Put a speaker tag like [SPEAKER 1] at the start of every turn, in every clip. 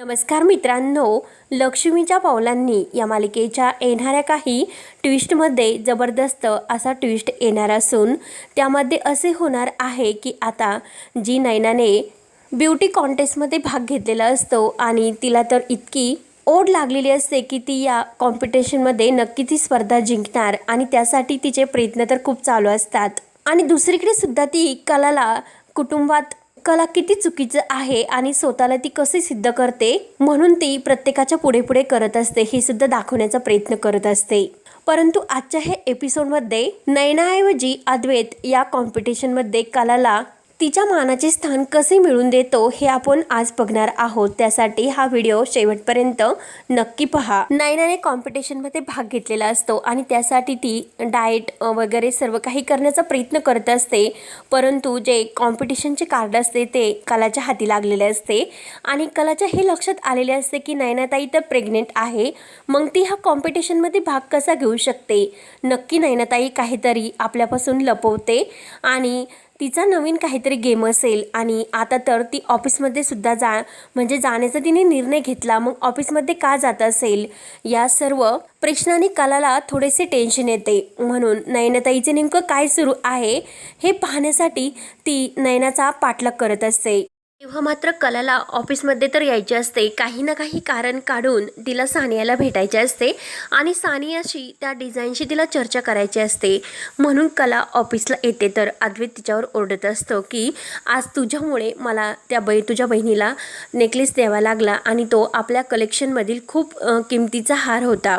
[SPEAKER 1] नमस्कार मित्रांनो लक्ष्मीच्या पावलांनी या मालिकेच्या येणाऱ्या काही ट्विस्टमध्ये जबरदस्त असा ट्विस्ट येणार असून त्यामध्ये असे होणार आहे की आता जी नैनाने ब्युटी कॉन्टेस्टमध्ये भाग घेतलेला असतो आणि तिला तर इतकी ओढ लागलेली असते की ती या कॉम्पिटिशनमध्ये नक्की ती स्पर्धा जिंकणार आणि त्यासाठी तिचे प्रयत्न तर खूप चालू असतात. आणि दुसरीकडे सुद्धा ती कलाला कुटुंबात कला किती चुकीचं आहे आणि स्वतःला ती कसे सिद्ध करते म्हणून ती प्रत्येकाच्या पुढे पुढे करत असते हे सुद्धा दाखवण्याचा प्रयत्न करत असते. परंतु आजच्या हे एपिसोडमध्ये नयनाऐवजी अद्वैत या कॉम्पिटिशनमध्ये कलाला तिच्या मानाचे स्थान कसे मिळून देतो हे आपण आज बघणार आहोत. त्यासाठी हा व्हिडिओ शेवटपर्यंत नक्की पहा. नयनाने कॉम्पिटिशनमध्ये भाग घेतलेला असतो आणि त्यासाठी ती डाएट वगैरे सर्व काही करण्याचा प्रयत्न करत असते. परंतु जे कॉम्पिटिशनचे कार्ड असते ते कलाच्या हाती लागलेले असते. आणि कलाच्या हे लक्षात आलेले असते की नयनाताई तर प्रेग्नेंट आहे. मग ती हा कॉम्पिटिशनमध्ये भाग कसा घेऊ शकते? नक्की नयनाताई काहीतरी आपल्यापासून लपवते आणि तिचा नवीन काहीतरी गेम असेल आणि आता तर ती ऑफिसमध्ये सुद्धा जा म्हणजे जाण्याचा तिने निर्णय घेतला. मग ऑफिसमध्ये का जात असेल? या सर्व प्रश्नाने कलाला थोडेसे टेन्शन येते. म्हणून नयनताईचे नेमकं काय सुरू आहे हे पाहण्यासाठी ती नयनाचा पाठलाग करत असते. तेव्हा मात्र कलाला ऑफिसमध्ये तर यायचे असते. काही ना काही कारण काढून तिला सानियाला भेटायचे असते आणि सानियाशी त्या डिझाईनशी तिला चर्चा करायची असते. म्हणून कला ऑफिसला येते. तर अद्वैत तिच्यावर ओरडत असतो की आज तुझ्यामुळे मला त्या बै तुझ्या बहिणीला नेकलेस द्यावा लागला आणि तो आपल्या कलेक्शनमधील खूप किमतीचा हार होता.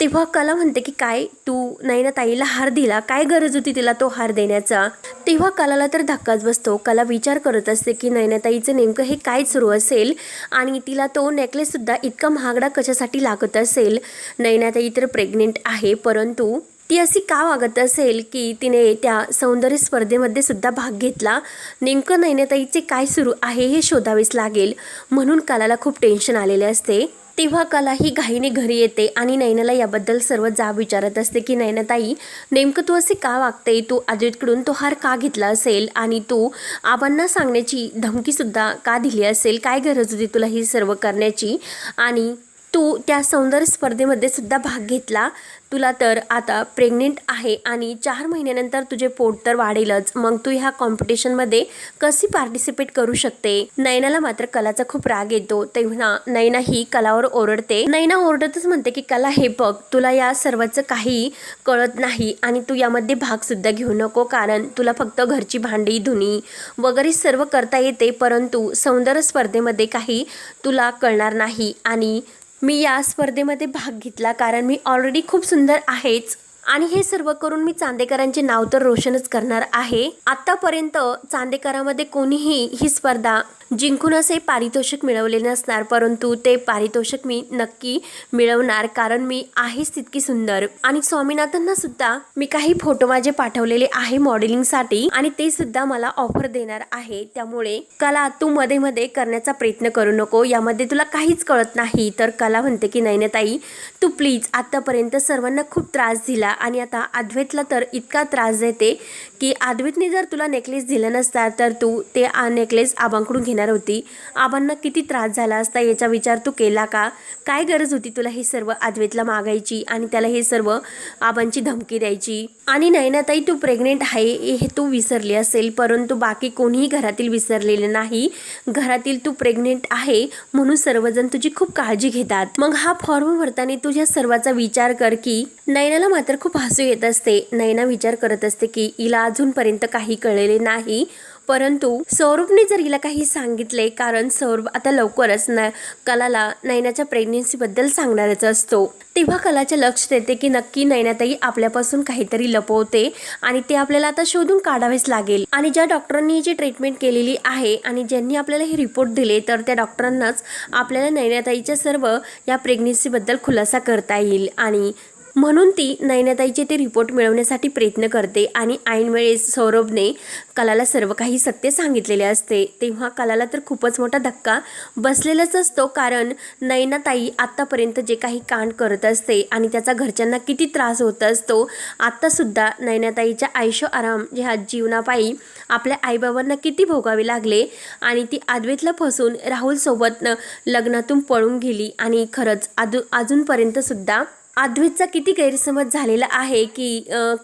[SPEAKER 1] तेव्हा कला म्हणते की काय तू नैना ताईला हार दिला काय गरज होती तिला तो हार देण्याचा? तेव्हा कलाला तर धक्काच बसतो. कला विचार करत असते की नैनाताईचं नेमकं हे काय सुरू असेल? आणि तिला तो नेकलेससुद्धा इतका महागडा कशासाठी लागत असेल? नैनाताई तर प्रेग्नेंट आहे परंतु ती अशी का वागत असेल की तिने त्या सौंदर्य स्पर्धेमध्ये सुद्धा भाग घेतला? नेमकं नैनाताईचे काय सुरू आहे हे शोधावेच लागेल. म्हणून कलाला खूप टेन्शन आलेले असते. तेव्हा कला ही घाईने घरी येते आणि नैनाला याबद्दल सर्व जाब विचारत असते की नैनाताई नेमकं तू असे का वागते? तू अजितकडून तो हार का घेतला असेल? आणि तू आबांना सांगण्याची धमकीसुद्धा का दिली असेल? काय गरज होती तुला ही सर्व करण्याची? आणि तू त्या सौंदर्य स्पर्धेमध्ये सुद्धा भाग घेतला. तुला तर आता प्रेग्नेंट आहे आणि चार महिन्यानंतर तुझे पोट तर वाढेलच. मग तू ह्या कॉम्पिटिशनमध्ये कशी पार्टिसिपेट करू शकते? नैनाला मात्र कलाचा खूप राग येतो. तेव्हा नैना ही कलावर ओरडते. नैना ओरडतच म्हणते की कला हे बघ तुला या सर्वाचं काही कळत नाही आणि तू यामध्ये भाग सुद्धा घेऊ नको. कारण तुला फक्त घरची भांडी धुणी वगैरे सर्व करता येते. परंतु सौंदर्य स्पर्धेमध्ये काही तुला कळणार नाही आणि मी या स्पर्धेमध्ये भाग घेतला कारण मी ऑलरेडी खूप सुंदर आहेच. आणि हे सर्व करून मी चांदेकरांचे नाव तर रोशनच करणार आहे. आतापर्यंत चांदेकरामध्ये कोणीही ही स्पर्धा जिंकून असे पारितोषिक मिळवले नसणार परंतु ते पारितोषिक मी नक्की मिळवणार कारण मी आहेच तितकी सुंदर. आणि स्वामीनाथांना सुद्धा मी काही फोटो माझे पाठवलेले आहे मॉडेलिंगसाठी आणि ते सुद्धा मला ऑफर देणार आहे. त्यामुळे कला तू मध्ये मध्ये करण्याचा प्रयत्न करू नको. यामध्ये तुला काहीच कळत नाही. तर कला म्हणते की नैनताई तू प्लीज आतापर्यंत सर्वांना खूप त्रास दिला आणि आता अद्वैतला तर इतका त्रास देते की अद्वैतने जर तुला नेकलेस दिला नसता तर तू ते नेकलेस आबांकडून घेणार होती. आबांना किती त्रास झाला असता याचा विचार तू केला का? काय गरज होती तुला हे सर्व अद्वैतला मागायची आणि त्याला हे सर्व आबांची धमकी द्यायची? आणि नैनाताई तू प्रेग्नेंट आहे हे तू विसरली असेल परंतु बाकी कोणीही घरातील विसरलेले नाही. घरातील तू प्रेग्नेंट आहे म्हणून सर्वजण तुझी खूप काळजी घेतात. मग हा फॉर्म भरताना तुझ्या सर्वाचा विचार कर की नैनाला मात्र खूप हसू येत असते. नैना विचार करत असते की हिला अजूनपर्यंत काही कळलेले नाही. परंतु सौरभने जर हिला काही सांगितले कारण सौरभ आता लवकरच न कलाला नैनाच्या प्रेग्नेन्सीबद्दल सांगणारच असतो. तेव्हा कलाचे लक्ष देते की नक्की नैनाताई आपल्यापासून काहीतरी लपवते आणि ते आपल्याला आता शोधून काढावेच लागेल. आणि ज्या डॉक्टरांनी जी ट्रीटमेंट केलेली आहे आणि ज्यांनी आपल्याला हे रिपोर्ट दिले तर त्या डॉक्टरांनाच आपल्याला नैनाताईच्या सर्व या प्रेग्नेन्सीबद्दल खुलासा करता येईल. आणि म्हणून ती नयनाताईचे ते रिपोर्ट मिळवण्यासाठी प्रयत्न करते आणि ऐन वेळेस सौरभने कलाला सर्व काही सत्य सांगितलेले असते. तेव्हा कलाला तर खूपच मोठा धक्का बसलेलाच असतो कारण नयनाताई आत्तापर्यंत जे काही कांड करत असते आणि त्याचा घरच्यांना किती त्रास होत असतो आत्तासुद्धा नयनाताईच्या आयुष्य आराम ह्या जीवनापायी आपल्या आईबाबांना किती भोगावे लागले आणि ती आदवेतला फसून राहुलसोबत लग्नातून पळून गेली आणि खरंच अजून अजूनपर्यंतसुद्धा अद्वैतचा किती गैरसमज झालेला आहे की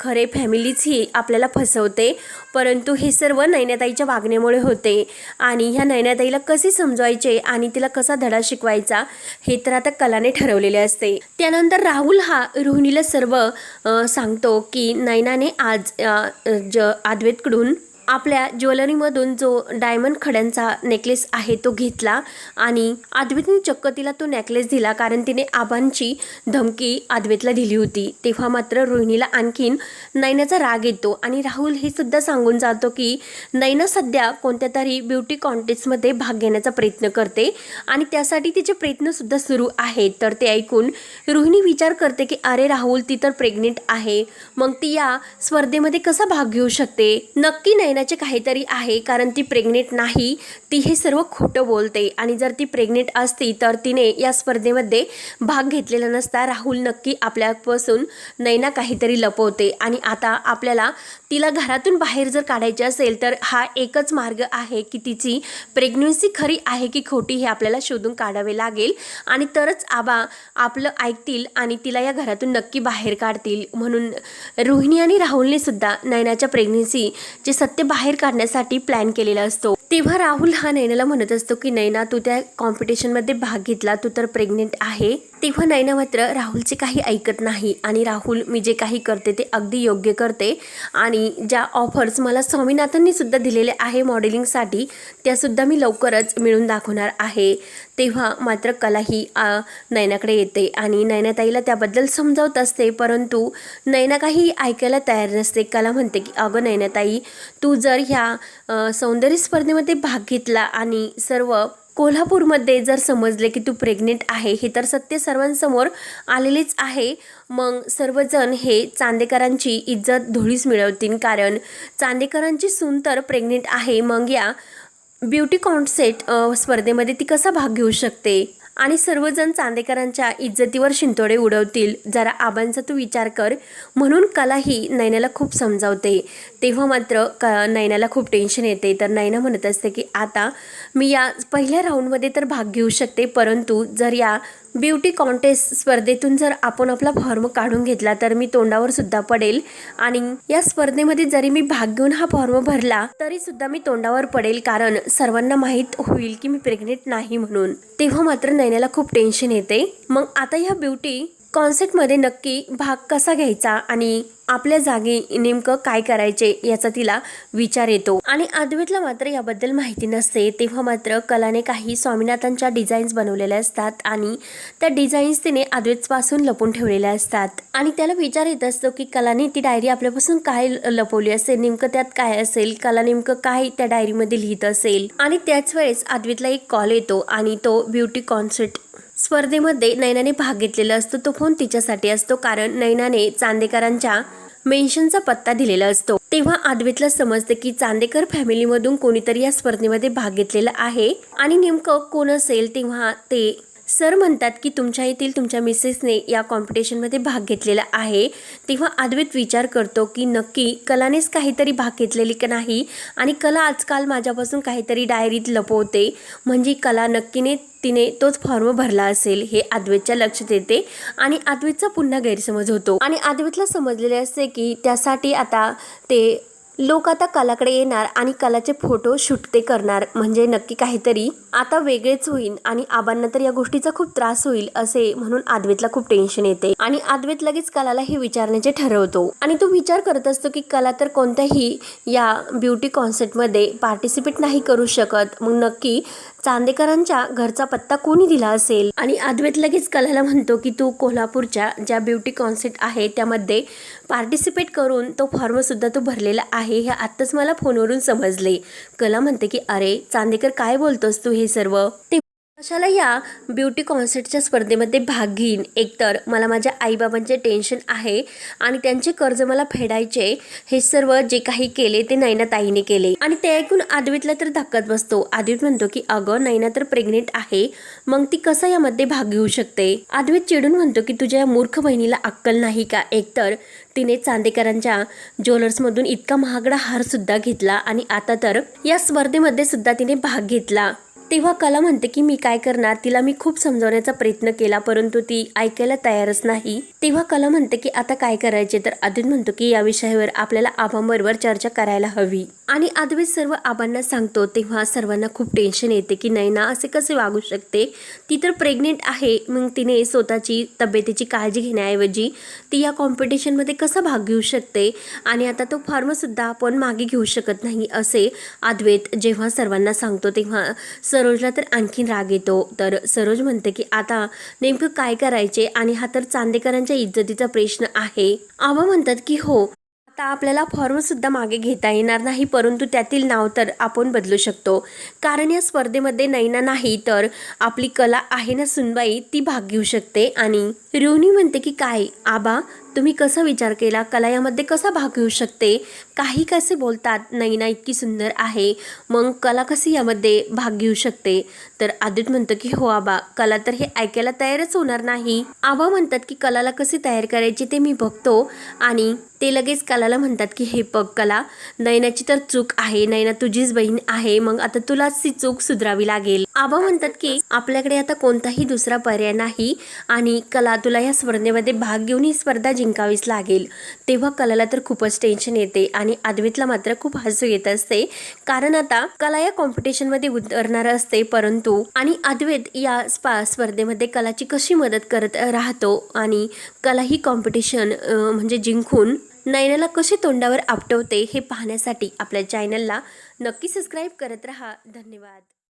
[SPEAKER 1] खरे फॅमिलीच ही आपल्याला फसवते परंतु हे सर्व नैनाताईच्या वागण्यामुळे होते. आणि ह्या नैनाताईला कसे समजवायचे आणि तिला कसा धडा शिकवायचा हे तर आता कलाने ठरवलेले असते. त्यानंतर राहुल हा रोहिणीला सर्व सांगतो की नैनाने आज ज अद्वैतकडून आपल्या ज्वेलरीमधून जो डायमंड खड्यांचा नेकलेस आहे तो घेतला आणि अद्वैतने चक्क तिला तो नेकलेस दिला कारण तिने आबांची धमकी अद्वैतला दिली होती. तेव्हा मात्र रोहिणीला आणखीन नैनाचा राग येतो आणि राहुल हे सुद्धा सांगून जातो की नैना सध्या कोणत्या तरी ब्युटी कॉन्टेस्टमध्ये भाग घेण्याचा प्रयत्न करते आणि त्यासाठी तिचे प्रयत्नसुद्धा सुरू आहेत. तर ते ऐकून रोहिणी विचार करते की अरे राहुल ती तर प्रेग्नेंट आहे. मग ती या स्पर्धेमध्ये कसा भाग घेऊ शकते? नक्की नाही नैनाचे काहीतरी आहे कारण ती प्रेग्नेंट नाही ती हे सर्व खोटं बोलते. आणि जर ती प्रेग्नेंट असती तर तिने या स्पर्धेमध्ये भाग घेतलेला नसता. राहुल नक्की आपल्यापासून नैना काहीतरी लपवते. आणि आता आपल्याला तिला घरातून बाहेर जर काढायचे असेल तर हा एकच मार्ग आहे की तिची प्रेग्नन्सी खरी आहे की खोटी हे आपल्याला शोधून काढावे लागेल. आणि तरच आबा आपलं ऐकतील आणि तिला या घरातून नक्की बाहेर काढतील. म्हणून रोहिणी आणि राहुलने सुद्धा नैनाच्या प्रेग्नन्सीचे सत्य बाहेर काढण्यासाठी प्लॅन केलेला असतो. तेव्हा राहुल हा नैनाला म्हणत असतो की नैना तू त्या कॉम्पिटिशनमध्ये भाग घेतला तू तर प्रेग्नेंट आहे. तेव्हा नैना मात्र राहुलचे काही ऐकत नाही आणि राहुल मी जे काही करते ते अगदी योग्य करते आणि ज्या ऑफर्स मला स्वामीनाथननीसुद्धा दिलेले आहे मॉडेलिंगसाठी त्यासुद्धा मी लवकरच मिळून दाखवणार आहे. तेव्हा मात्र कला ही नैनाकडे येते आणि नैनाताईला त्याबद्दल समजावत असते परंतु नैना काही ऐकायला तयार नसते. कला म्हणते की अगं नैनाताई तू जर ह्या सौंदर्य स्पर्धेमध्ये भाग घेतला आणि सर्व कोल्हापूरमध्ये जर समजले की तू प्रेग्नेंट आहे हे तर सत्य सर्वांसमोर आलेलेच आहे. मग सर्वजण हे चांदेकरांची इज्जत धुळीस मिळवतील कारण चांदेकरांची सून तर प्रेग्नेंट आहे. मग या ब्युटी कॉन्सेट स्पर्धेमध्ये ती कसा भाग घेऊ शकते? आणि सर्वजण चांदेकरांच्या इज्जतीवर शिंतोडे उडवतील. जरा आबांचा तू विचार कर. म्हणून कला ही नैनाला खूप समजावते. तेव्हा मात्र क नैनाला खूप टेन्शन येते. तर नैना म्हणत असते की आता मी या पहिल्या राऊंडमध्ये तर भाग घेऊ शकते. परंतु जर या ब्युटी कॉन्टेस्ट स्पर्धेतून जर आपण आपला फॉर्म काढून घेतला तर मी तोंडावर सुद्धा पडेल. आणि या स्पर्धेमध्ये जरी मी भाग घेऊन हा फॉर्म भरला तरी सुद्धा मी तोंडावर पडेल कारण सर्वांना माहीत होईल की मी प्रेग्नेंट नाही म्हणून. तेव्हा मात्र नैनाला खूप टेन्शन येते. मग आता ह्या ब्युटी कॉन्सेप्टमध्ये नक्की भाग कसा घ्यायचा आणि आपल्या जागी नेमकं काय करायचे याचा तिला विचार येतो. आणि अद्वैतला मात्र याबद्दल माहिती नसते तेव्हा मात्र कलाने काही स्वामीनाथांच्या डिझाईन्स बनवलेल्या असतात आणि त्या डिझाईन्स तिने अद्वैतपासून लपून ठेवलेल्या असतात. आणि त्याला विचार येत असतो की कलाने ती डायरी आपल्यापासून काय लपवली असेल नेमकं त्यात काय असेल कला नेमकं काय त्या डायरीमध्ये लिहित असेल. आणि त्याच वेळेस अद्वैतला एक कॉल येतो आणि तो ब्युटी कॉन्सर्ट स्पर्धेमध्ये नैनाने भाग घेतलेला असतो तो फोन तिच्यासाठी असतो कारण नैनाने चांदेकरांच्या मेन्शनचा पत्ता दिलेला असतो. तेव्हा आदवेतला समजते की चांदेकर फॅमिलीमधून कोणीतरी या स्पर्धेमध्ये भाग घेतलेला आहे. आणि नेमकं कोण असेल तेव्हा ते सर म्हणतात की तुमच्या येथील तुमच्या मिसेसने या कॉम्पिटिशनमध्ये भाग घेतलेला आहे. तेव्हा अद्वैत विचार करतो की नक्की कलानेच काहीतरी भाग घेतलेली का नाही? आणि कला आजकाल माझ्यापासून काहीतरी डायरीत लपवते. म्हणजे कला नक्कीने तिने तोच फॉर्म भरला असेल हे अद्वैतच्या लक्षात येते. आणि अद्वैतचा पुन्हा गैरसमज होतो. आणि अद्वैतला समजलेले असते की त्यासाठी आता ते लोक आता कलाकडे येणार आणि कलाचे फोटो शूट ते करणार. म्हणजे नक्की काहीतरी. आता वेगळेच होईल आणि आबांना तर या गोष्टीचा खूप त्रास होईल असे म्हणून आद्वेतला खूप टेन्शन येते. आणि आद्वेत लगेच कलाला हे विचारण्याचे ठरवतो. आणि तो विचार करत असतो की कला तर कोणत्याही या ब्युटी कॉन्सर्टमध्ये पार्टिसिपेट नाही करू शकत. मग नक्की चांदेकरांच्या घरचा पत्ता कोणी दिला असेल? आणि अद्वैत लगेच कलाला म्हणतो की तू कोल्हापूरच्या ज्या ब्युटी कॉन्सर्ट आहे त्यामध्ये पार्टिसिपेट करून तो फॉर्म सुद्धा तो भरलेला आहे हे आत्ताच मला फोनवरून समजले. कला म्हणते की अरे चांदेकर काय बोलतोस तू हे सर्व? ते कशाला या ब्युटी कॉन्सर्टच्या स्पर्धेमध्ये भाग घेईन? एकतर मला माझ्या आईबाबांचे टेन्शन आहे आणि त्यांचे कर्ज मला फेडायचे. हे सर्व जे काही केले ते नैना ताईने केले. आणि ते ऐकून आदवीतला तर धक्काच बसतो. आदवीत म्हणतो की अगं नैना तर प्रेग्नेंट आहे. मग ती कसं यामध्ये भाग घेऊ शकते? आदवीत चिडून म्हणतो की तुझ्या या मूर्ख बहिणीला अक्कल नाही का? एकतर तिने चांदेकरांच्या ज्वेलर्समधून इतका महागडा हार सुद्धा घेतला आणि आता तर या स्पर्धेमध्ये सुद्धा तिने भाग घेतला. तेव्हा कला म्हणते की मी काय करणार? तिला मी खूप समजवण्याचा प्रयत्न केला परंतु ती ऐकायला तयारच नाही. तेव्हा कला म्हणते की आता काय करायचे? तर अद्वैत म्हणतो की या विषयावर आपल्याला आबांबरोबर चर्चा करायला हवी. आणि अद्वैत सर्व आबांना सांगतो. तेव्हा सर्वांना खूप टेन्शन येते की नैना असे कसे वागू शकते? ती तर प्रेग्नेंट आहे. मग तिने स्वतःची तब्येतीची काळजी घेण्याऐवजी ती या कॉम्पिटिशनमध्ये कसा भाग घेऊ शकते? आणि आता तो फॉर्मसुद्धा आपण मागे घेऊ शकत नाही असे अद्वैत जेव्हा सर्वांना सांगतो तेव्हा सरोजला तर आणखीन राग येतो. तर सरोज म्हणते की आता नेमकं काय करायचे आणि हा तर चांदेकरांच्या इज्जतीचा प्रश्न आहे. आबा म्हणतात की हो आता आपल्याला फॉर्मसुद्धा मागे घेता येणार नाही परंतु त्यातील नाव तर आपण बदलू शकतो. कारण या स्पर्धेमध्ये नैना नाही तर आपली कला आहे ना सुनबाई ती भाग घेऊ शकते. आणि रोहिणी म्हणते की काय आबा तुम्ही कसा विचार केला? कला यामध्ये कसा भाग घेऊ शकते? काही कसे बोलतात? नैना इतकी सुंदर आहे. मग कला कशी यामध्ये भाग घेऊ शकते? तर आदित म्हणतं की हो आबा कला तर हे ऐकायला तयारच होणार नाही. आबा म्हणतात की कलाला कसे तयार करायची ते मी बघतो. आणि ते लगेच कलाला म्हणतात की हे बघ कला नैनाची तर चूक आहे. नैना तुझीच बहीण आहे. मग आता तुलाच ती चूक सुधरावी लागेल. आबा म्हणतात की आपल्याकडे आता कोणताही दुसरा पर्याय नाही. आणि कला तुला या स्पर्धेमध्ये भाग घेऊन ही स्पर्धा जिंकावीच लागेल. तेव्हा कलाला तर खूपच टेन्शन येते आणि अद्वैतला मात्र खूप हसू येत असते. कारण आता कला या कॉम्पिटिशनमध्ये उतरणार असते परंतु आणि अद्वैत या स्पा स्पर्धेमध्ये कलाची कशी मदत करत राहतो आणि कला ही कॉम्पिटिशन म्हणजे जिंकून नयनाला कशी तोंडावर आपटवते हे पाहण्यासाठी आपल्या चॅनलला नक्की सबस्क्राईब करत राहा. धन्यवाद.